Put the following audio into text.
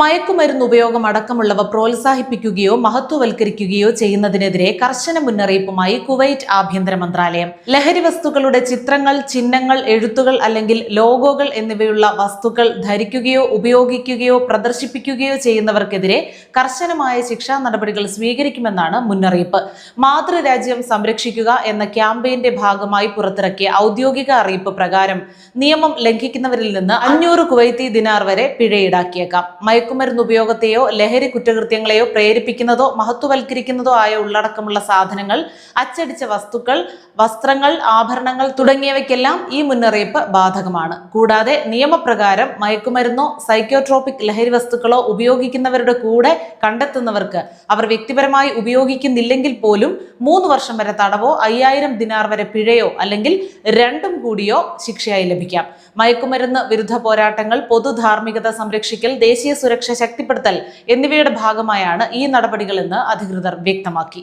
മയക്കുമരുന്ന് ഉപയോഗം അടക്കമുള്ളവ പ്രോത്സാഹിപ്പിക്കുകയോ മഹത്വവൽക്കരിക്കുകയോ ചെയ്യുന്നതിനെതിരെ കർശന മുന്നറിയിപ്പുമായി കുവൈറ്റ് ആഭ്യന്തര മന്ത്രാലയം. ലഹരി വസ്തുക്കളുടെ ചിത്രങ്ങൾ ചിഹ്നങ്ങൾ എഴുത്തുകൾ അല്ലെങ്കിൽ ലോഗോകൾ എന്നിവയുള്ള വസ്തുക്കൾ ധരിക്കുകയോ ഉപയോഗിക്കുകയോ പ്രദർശിപ്പിക്കുകയോ ചെയ്യുന്നവർക്കെതിരെ കർശനമായ ശിക്ഷാ നടപടികൾ സ്വീകരിക്കുമെന്നാണ് മുന്നറിയിപ്പ്. മാതൃരാജ്യം സംരക്ഷിക്കുക എന്ന ക്യാമ്പയിന്റെ ഭാഗമായി പുറത്തിറക്കിയ ഔദ്യോഗിക അറിയിപ്പ് പ്രകാരം നിയമം ലംഘിക്കുന്നവരിൽ നിന്ന് അഞ്ഞൂറ് കുവൈത്തി ദിനാർ വരെ പിഴ ഈടാക്കിയേക്കാം. മയക്കുമരുന്ന് ഉപയോഗത്തെയോ ലഹരി കുറ്റകൃത്യങ്ങളെയോ പ്രേരിപ്പിക്കുന്നതോ മഹത്വവൽക്കരിക്കുന്നതോ ആയ ഉള്ളടക്കമുള്ള സാധനങ്ങൾ അച്ചടിച്ച വസ്തുക്കൾ വസ്ത്രങ്ങൾ ആഭരണങ്ങൾ തുടങ്ങിയവയ്ക്കെല്ലാം ഈ മുന്നറിയിപ്പ് ബാധകമാണ്. കൂടാതെ നിയമപ്രകാരം മയക്കുമരുന്നോ സൈക്കോട്രോപിക് ലഹരി വസ്തുക്കളോ ഉപയോഗിക്കുന്നവരുടെ കൂടെ കണ്ടെത്തുന്നവർക്ക് അവർ വ്യക്തിപരമായി ഉപയോഗിക്കുന്നില്ലെങ്കിൽ പോലും മൂന്ന് വർഷം വരെ തടവോ അയ്യായിരം ദിനാർ വരെ പിഴയോ അല്ലെങ്കിൽ രണ്ടും കൂടിയോ ശിക്ഷയായി ലഭിക്കാം. മയക്കുമരുന്ന് വിരുദ്ധ പോരാട്ടങ്ങൾ പൊതുധാർമ്മികത സംരക്ഷിക്കൽ ദേശീയ സുരക്ഷ ശക്തിപ്പെടുത്തൽ എന്നിവയുടെ ഭാഗമായാണ് ഈ നടപടികളെന്ന് അധികൃതർ വ്യക്തമാക്കി.